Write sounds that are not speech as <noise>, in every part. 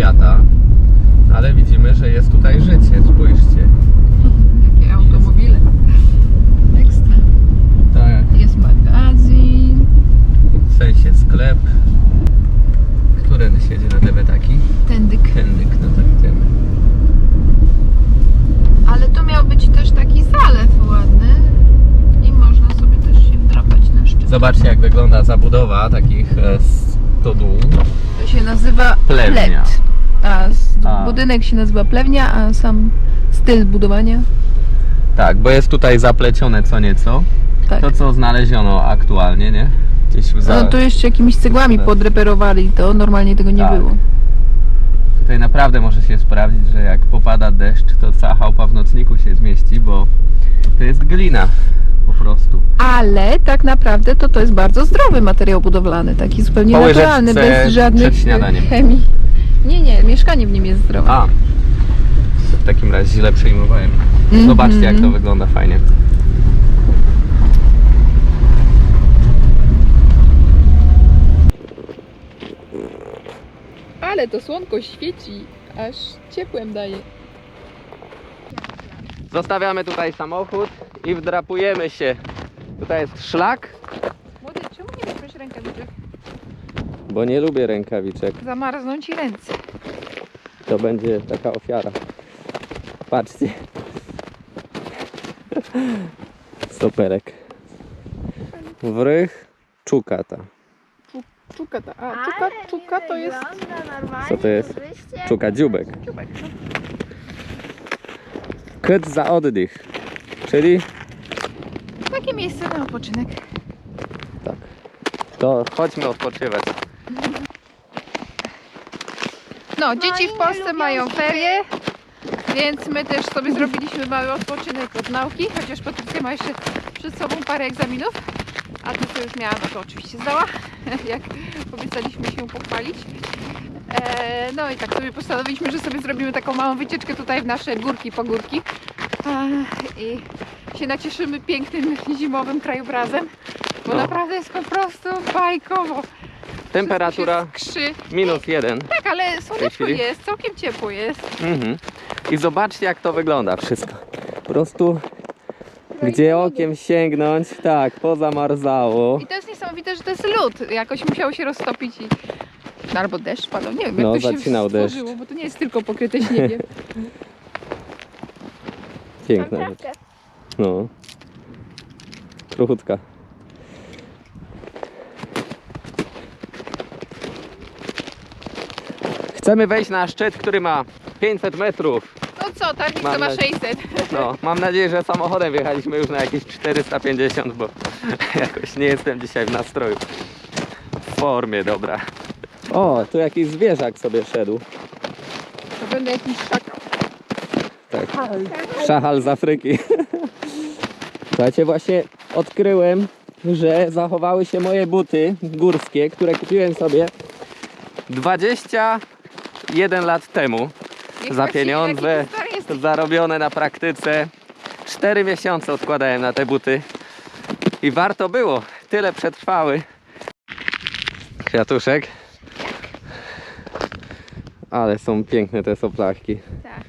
świata, ale widzimy, że jest tutaj życie, spójrzcie. Jakie automobile. Ekstra. Tak, Jest magazyn. w sensie sklep. Który siedzi na te taki? Tędyk. Kendyk, no to idziemy. Ale tu miał być też taki zalew ładny. I można sobie też się wdrapać na szczyt. Zobaczcie jak wygląda zabudowa takich e, stodół. To się nazywa Plewnia. A, A. budynek się nazywa plewnia, a sam styl budowania. Tak, bo jest tutaj zaplecione co nieco. Tak. To co znaleziono aktualnie, nie? Gdzieś w za... No to jeszcze jakimiś cegłami podreperowali, to normalnie tego nie Tak. było. Tutaj naprawdę może się sprawdzić, że jak popada deszcz, to cała chałupa w nocniku się zmieści, bo to jest glina po prostu. Ale tak naprawdę to to jest bardzo zdrowy materiał budowlany, taki zupełnie Po naturalny, bez żadnych chemii. Nie, nie, mieszkanie w nim jest zdrowe. A, w takim razie źle przejmowałem. Mhm. Zobaczcie jak to wygląda fajnie. Ale to słonko świeci, aż ciepłem daje. Zostawiamy tutaj samochód i wdrapujemy się. Tutaj jest szlak, Młody, czemu nie weźmiesz rękawiczek? Bo nie lubię rękawiczek. Zamarzną ci ręce. To będzie taka ofiara. Patrzcie. Superek. Wrych czukata. Czuka ta, a czuka, czuka to jest... Co to jest? Czuka dziubek. Dziubek, no. Kyt za oddych. Czyli Takie miejsce na odpoczynek. tak. To chodźmy odpoczywać. No, dzieci w Polsce mają ferie, więc my też sobie zrobiliśmy mały odpoczynek od nauki, chociaż Patrycja ma jeszcze przed sobą parę egzaminów, a to co już miała, no to oczywiście zdała, <laughs> jak obiecaliśmy się pochwalić. E, no i tak sobie postanowiliśmy, że sobie zrobimy taką małą wycieczkę tutaj w nasze górki, pogórki e, i się nacieszymy pięknym zimowym krajobrazem, bo No. naprawdę jest po prostu bajkowo. Temperatura minus jeden. Tak, ale słoneczko chwili? jest, całkiem ciepło jest. Mhm. I zobaczcie jak to wygląda wszystko. Po prostu gdzie okiem sięgnąć, tak, pozamarzało. I to jest niesamowite, że to jest lód. Jakoś musiało się roztopić i... No, albo deszcz padał, nie wiem No, jak to się zacinał deszcz. stworzyło, bo to nie jest tylko pokryte śniegiem. <laughs> Piękna rzecz. No. Kruchutka. Chcemy wejść na szczyt, który ma 500 metrów. No co, tarnik Mam to ma nadzieję- 600. <laughs> No, mam nadzieję, że samochodem wjechaliśmy już na jakieś 450, bo <laughs> jakoś nie jestem dzisiaj w nastroju. W formie, dobra. O, tu jakiś zwierzak sobie szedł. To będę jakiś szakał. Tak. Szachal z Afryki. <laughs> Słuchajcie, właśnie odkryłem, że zachowały się moje buty górskie, które kupiłem sobie 21 lat temu. Za patrzycie, pieniądze. Zarobione na praktyce. 4 miesiące odkładałem na te buty. I warto było. Tyle przetrwały. Kwiatuszek. Ale są piękne te soplachki. Tak.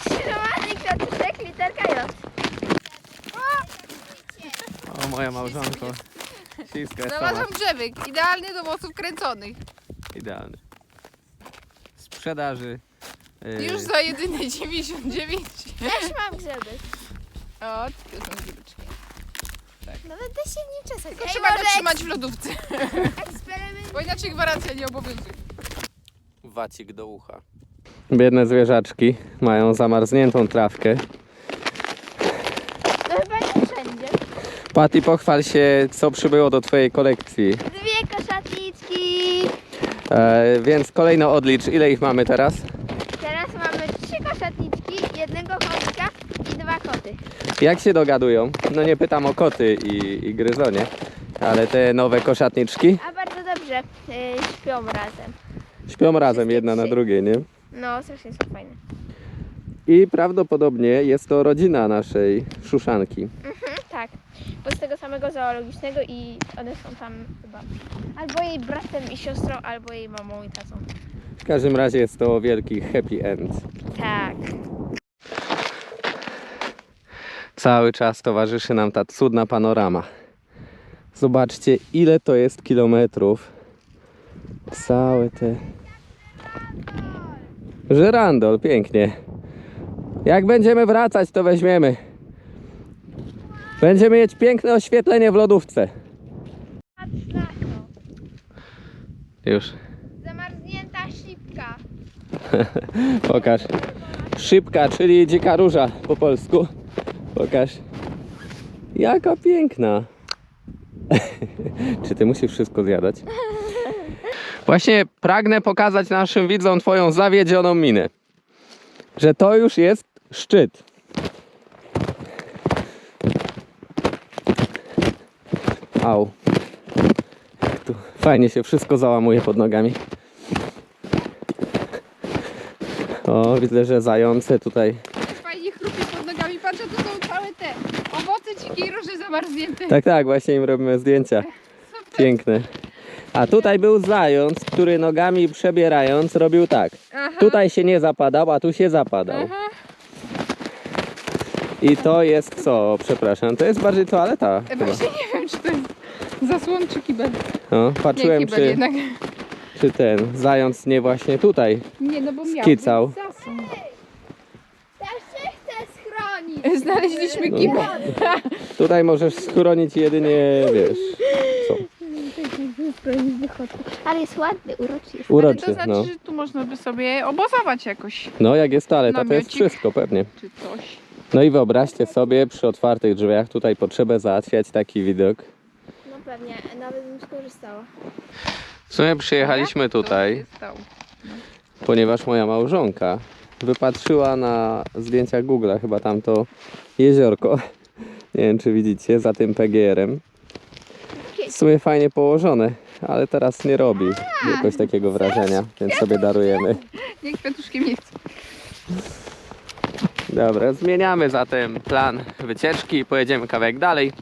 Skrzyżowany kwiatuszek, literka J. O, moja małżonko. Śliska jest Znalazłam grzebek, idealny do włosów kręconych. Idealny. Sprzedaży. yy, Już za jedyne <laughs> 99. Też mam grzebek. O, tu są grzybeczki. Nawet da się w nim czesać. Tylko Ej, trzeba go może trzymać w lodówce, Eksperyment. bo inaczej gwarancja nie obowiązuje. Wacik do ucha. Biedne zwierzaczki mają zamarzniętą trawkę. To chyba nie wszędzie. Patty, pochwal się, co przybyło do Twojej kolekcji. Dwie koszatniczki. E, więc kolejno odlicz, ile ich mamy teraz? Teraz mamy trzy koszatniczki, jednego kotka i dwa koty. Jak się dogadują? No nie pytam o koty i, i gryzonie, ale te nowe koszatniczki A bardzo dobrze yy, śpią razem. śpią razem jedna na trzy. drugiej, nie? No, strasznie są fajne. I prawdopodobnie jest to rodzina naszej szuszanki. Bo z tego samego zoologicznego i one są tam chyba albo jej bratem i siostrą, albo jej mamą i tatą. W każdym razie jest to wielki happy end. Tak. Cały czas towarzyszy nam ta cudna panorama. Zobaczcie, ile to jest kilometrów. Całe te. Żyrandol, pięknie. Jak będziemy wracać, to weźmiemy. Będziemy mieć piękne oświetlenie w lodówce. Patrz na to. Już, Zamarznięta szybka. <laughs> pokaż. Szybka, czyli dzika róża po polsku. Pokaż. Jaka piękna. <laughs> Czy ty musisz wszystko zjadać? <laughs> Właśnie pragnę pokazać naszym widzom twoją zawiedzioną minę. Że to już jest szczyt. Au. Tu fajnie się wszystko załamuje pod nogami. O, widzę, że zające tutaj. Fajnie chrupie pod nogami. Patrz, a tu są całe te owoce dzikiej róży zamarznięte. Tak, tak, właśnie im robimy zdjęcia. <laughs> Piękne. A tutaj był zając, który nogami przebierając robił tak. Aha. Tutaj się nie zapadał, a tu się zapadał. Aha. I to jest co? Przepraszam, to jest bardziej toaleta E, chyba. Właśnie nie wiem, czy to jest zasłon czy kibel. No, Nie, patrzyłem, kibel czy, jednak. czy ten zając nie właśnie tutaj. Nie, no bo miał Skicał. być zasłon. Też się chcę schronić. Znaleźliśmy No. kibel. <laughs> Tutaj możesz schronić jedynie, wiesz, co? Ale jest ładny, uroczy jest. Ale Uroczy, to znaczy, no. że tu można by sobie obozować jakoś, No, jak jest toaleta, to jest Namiocik. wszystko, pewnie. czy coś. No i wyobraźcie sobie przy otwartych drzwiach tutaj potrzebę załatwiać taki widok. Pewnie, nawet bym skorzystała. W sumie przyjechaliśmy tutaj, ponieważ moja małżonka wypatrzyła na zdjęciach Google chyba tamto jeziorko. <laughs> Nie wiem czy widzicie, za tym PGR-em. W sumie fajnie położone, ale teraz nie robi jakoś takiego wrażenia, więc sobie darujemy. <laughs> Nie, kwiatuszkiem nie chcę. Dobra, zmieniamy zatem plan wycieczki i pojedziemy kawałek dalej.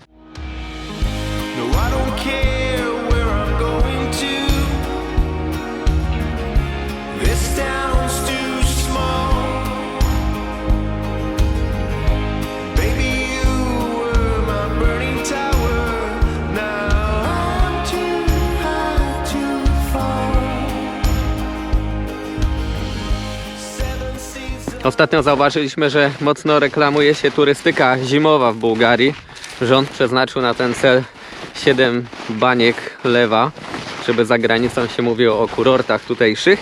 Ostatnio zauważyliśmy, że mocno reklamuje się turystyka zimowa w Bułgarii. Rząd przeznaczył na ten cel 7 baniek lewa, żeby za granicą się mówiło o kurortach tutejszych.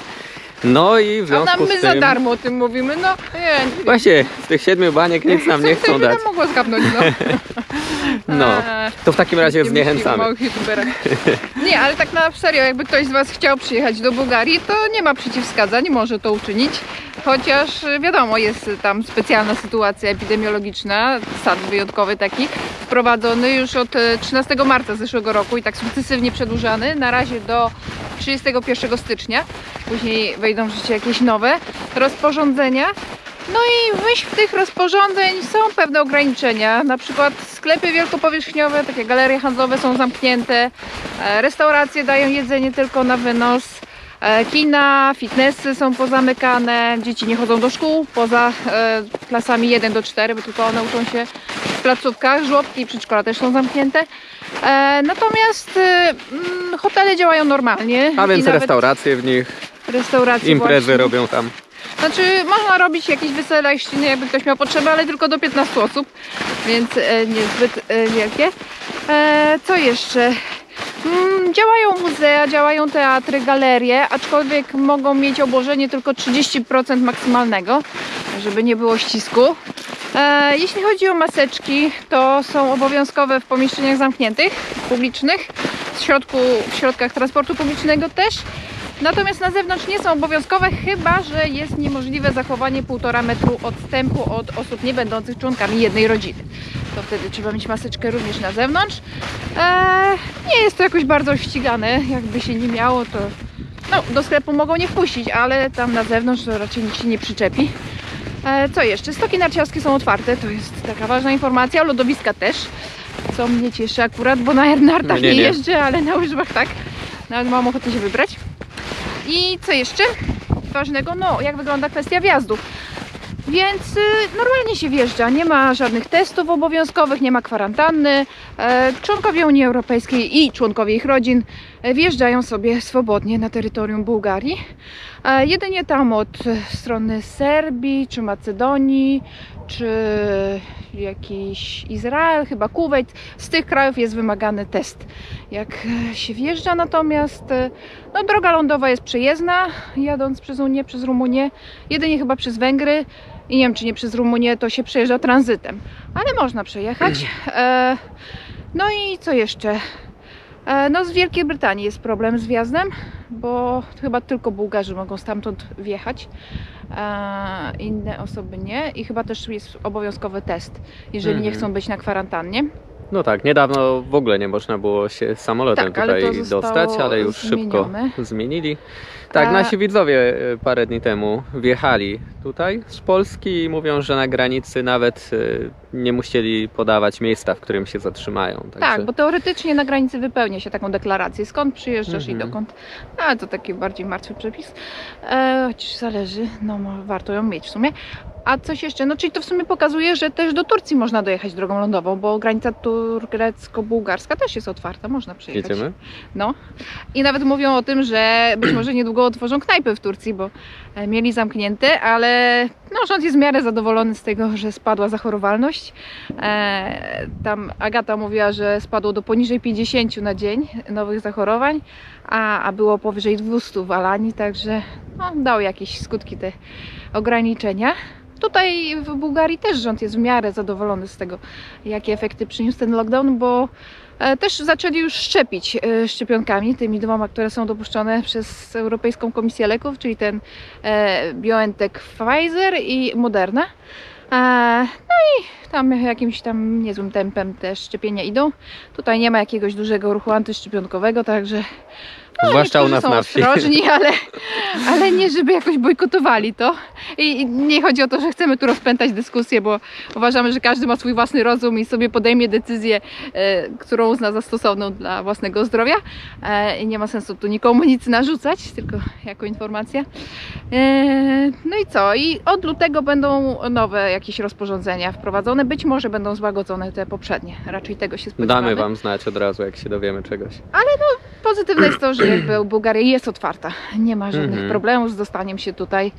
No i w A związku nam my z za tym... darmo o tym mówimy, no nie, nie Właśnie, z tych siedmiu baniek nic nam nie chcą <laughs> dać. mogło zgapnąć, no. <laughs> No, to w takim razie zniechęcamy. małych youtuberach. Nie, ale tak na serio, jakby ktoś z Was chciał przyjechać do Bułgarii, to nie ma przeciwwskazań, może to uczynić. Chociaż y, wiadomo, jest tam specjalna sytuacja epidemiologiczna, stan wyjątkowy taki, wprowadzony już od e, 13 marca zeszłego roku i tak sukcesywnie przedłużany, na razie do 31 stycznia. Później wejdą w życie jakieś nowe rozporządzenia. No i w myśl tych rozporządzeń są pewne ograniczenia. Na przykład sklepy wielkopowierzchniowe, takie galerie handlowe są zamknięte, e, restauracje dają jedzenie tylko na wynos, e, kina, fitnessy są pozamykane, dzieci nie chodzą do szkół poza e, klasami 1 do 4, bo tylko one uczą się w placówkach, żłobki i przedszkola też są zamknięte. Natomiast e, mm, hotele działają normalnie. A więc nawet restauracje w nich, restauracje imprezy właśnie. robią tam. Znaczy, można robić jakieś wesela i ściny, jakby ktoś miał potrzebę, ale tylko do 15 osób, więc e, niezbyt e, wielkie. E, co jeszcze? Mm, działają muzea, działają teatry, galerie, aczkolwiek mogą mieć obłożenie tylko 30% maksymalnego, żeby nie było ścisku. E, jeśli chodzi o maseczki, to są obowiązkowe w pomieszczeniach zamkniętych, publicznych, w, środku, w środkach transportu publicznego też. Natomiast na zewnątrz nie są obowiązkowe, chyba że jest niemożliwe zachowanie 1,5 metru odstępu od osób nie będących członkami jednej rodziny. To wtedy trzeba mieć maseczkę również na zewnątrz. Eee, nie jest to jakoś bardzo ścigane, jakby się nie miało, to no, do sklepu mogą nie wpuścić, ale tam na zewnątrz to raczej nikt się nie przyczepi. E, co jeszcze? Stoki narciarskie są otwarte, to jest taka ważna informacja, lodowiska też. co mnie cieszy akurat, bo na nartach Nie, nie, nie. jeżdżę, ale na łyżwach tak. Nawet mam ochotę się wybrać. I co jeszcze ważnego? No, jak wygląda kwestia wjazdów. Więc y, normalnie się wjeżdża, nie ma żadnych testów obowiązkowych, nie ma kwarantanny. E, członkowie Unii Europejskiej i członkowie ich rodzin e, wjeżdżają sobie swobodnie na terytorium Bułgarii. E, jedynie tam od strony Serbii, czy Macedonii, czy jakiś Izrael, chyba Kuwait, z tych krajów jest wymagany test. Jak się wjeżdża natomiast, e, no droga lądowa jest przejezdna, jadąc przez Unię, przez Rumunię, jedynie chyba przez Węgry i nie wiem czy nie przez Rumunię, to się przejeżdża tranzytem, ale można przejechać. E, no i co jeszcze? E, No z Wielkiej Brytanii jest problem z wjazdem, bo chyba tylko Bułgarzy mogą stamtąd wjechać, inne osoby nie i chyba też jest obowiązkowy test, jeżeli nie Mhm. chcą być na kwarantannie. No tak, niedawno w ogóle nie można było się samolotem Tak, ale tutaj zostało dostać, ale już zmienione. szybko zmienili. Tak, A- nasi widzowie e, parę dni temu wjechali tutaj z Polski i mówią, że na granicy nawet e, nie musieli podawać miejsca, w którym się zatrzymają. Także... Tak, bo teoretycznie na granicy wypełnia się taką deklarację, skąd przyjeżdżasz Mhm. i dokąd. Ale to taki bardziej martwy przepis. E, chociaż zależy, no warto ją mieć w sumie. A coś jeszcze, no czyli to w sumie pokazuje, że też do Turcji można dojechać drogą lądową, bo granica turecko-bułgarska też jest otwarta, można przejechać. Jedziemy? No. I nawet mówią o tym, że być może niedługo otworzą knajpy w Turcji, bo e, mieli zamknięte, ale no, rząd jest w miarę zadowolony z tego, że spadła zachorowalność. E, tam Agata mówiła, że spadło do poniżej 50 na dzień nowych zachorowań, a, a było powyżej 200 w Alanii, także no, dało jakieś skutki te ograniczenia. Tutaj w Bułgarii też rząd jest w miarę zadowolony z tego, jakie efekty przyniósł ten lockdown, bo E, Też zaczęli już szczepić e, szczepionkami, tymi dwoma, które są dopuszczone przez Europejską Komisję Leków, czyli ten e, BioNTech Pfizer i Moderna. No i tam jakimś tam niezłym tempem te szczepienia idą. Tutaj nie ma jakiegoś dużego ruchu antyszczepionkowego, także Zwłaszcza u nas są na wsi. ostrożni, <laughs> ale, ale nie żeby jakoś bojkotowali to. I i nie chodzi o to, że chcemy tu rozpętać dyskusję, bo uważamy, że każdy ma swój własny rozum i sobie podejmie decyzję, e, którą uzna za stosowną dla własnego zdrowia. E, I nie ma sensu tu nikomu nic narzucać, tylko jako informacja. E, no i co? I od lutego będą nowe jakieś rozporządzenia wprowadzone. Być może będą złagodzone te poprzednie. Raczej tego się spodziewamy. Damy Wam znać od razu, jak się dowiemy czegoś. Pozytywne jest to, że jakby <clears throat> Bułgaria jest otwarta. Nie ma żadnych Mhm. problemów z dostaniem się tutaj,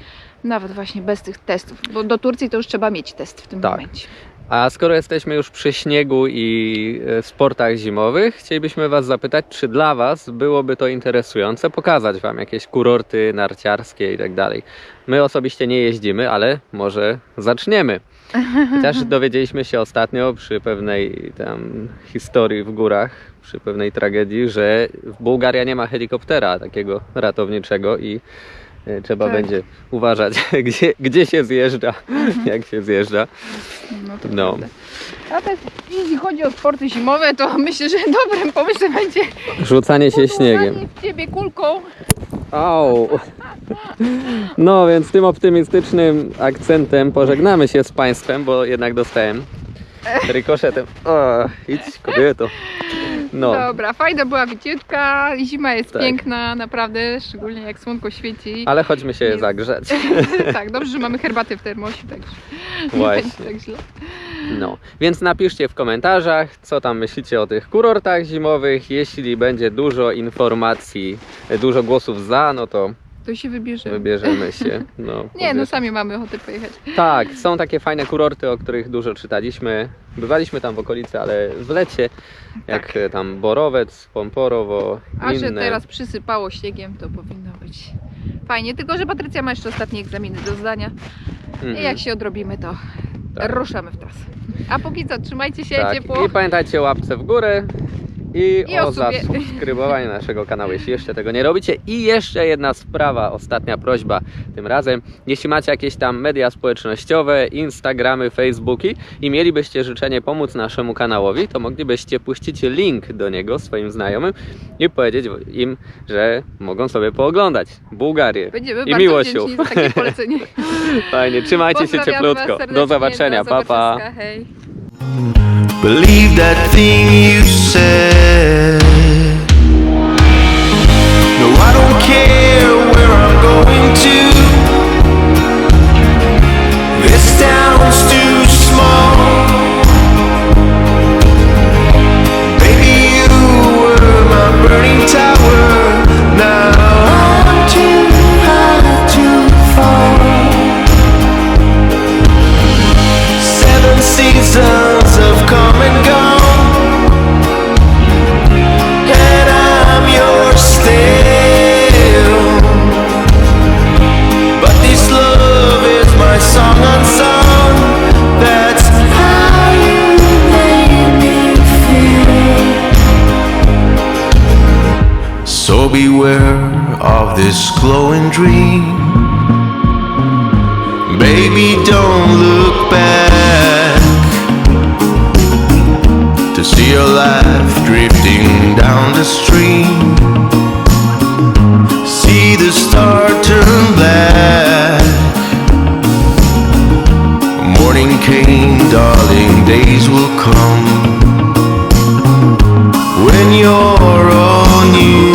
nawet właśnie bez tych testów. Bo do Turcji to już trzeba mieć test w tym Tak. momencie. A skoro jesteśmy już przy śniegu i e, sportach zimowych, chcielibyśmy Was zapytać, czy dla Was byłoby to interesujące pokazać Wam jakieś kurorty narciarskie i tak dalej. My osobiście nie jeździmy, ale może zaczniemy. <laughs> Chociaż dowiedzieliśmy się ostatnio przy pewnej tam historii w górach, przy pewnej tragedii, że w Bułgaria nie ma helikoptera takiego ratowniczego i trzeba Tak. będzie uważać, <laughs> gdzie, gdzie się zjeżdża, jak się zjeżdża. No to No. A tak, jeśli chodzi o sporty zimowe, to <laughs> myślę, że dobrym pomysłem będzie Rzucanie się śniegiem. w ciebie kulką. Au! No więc tym optymistycznym akcentem pożegnamy się z Państwem, bo jednak dostałem <laughs> rykoszetem. O, idź kobieto. No, Dobra, fajna była wycieczka, zima jest Tak. piękna, naprawdę, szczególnie jak słonko świeci. ale chodźmy się Jest. zagrzać. <laughs> tak, dobrze, że mamy herbatę w termosie, także nie Właśnie. będzie tak źle. No, więc napiszcie w komentarzach, co tam myślicie o tych kurortach zimowych. Jeśli będzie dużo informacji, dużo głosów za, no to To się wybierzemy. wybierzemy się. <laughs> No, Nie, no sami mamy ochotę pojechać. Tak, są takie fajne kurorty, o których dużo czytaliśmy. Bywaliśmy tam w okolicy, ale w lecie, jak Tak. tam Borowiec, Pomporowo, A inne. że teraz przysypało śniegiem, to powinno być fajnie. Tylko, że Patrycja ma jeszcze ostatnie egzaminy do zdania. Mhm. I jak się odrobimy, to Tak. ruszamy w trasę. A póki co, trzymajcie się tak. ciepło. I pamiętajcie o łapce w górę i, I o zasubskrybowaniu naszego kanału, jeśli jeszcze tego nie robicie. I jeszcze jedna sprawa, ostatnia prośba tym razem. Jeśli macie jakieś tam media społecznościowe, Instagramy, Facebooki i mielibyście życzenie pomóc naszemu kanałowi, to moglibyście puścić link do niego swoim znajomym i powiedzieć im, że mogą sobie pooglądać Bułgarię. Będziemy I wdzięczni za takie <laughs> polecenie. Fajnie, trzymajcie się cieplutko. Do zobaczenia, do pa Hej. Believe that thing you said. No, I don't care where I'm going to. aware of this glowing dream. Baby, don't look back to see your life drifting down the stream. See the star turn black. Morning came, darling, days will come when you're on you.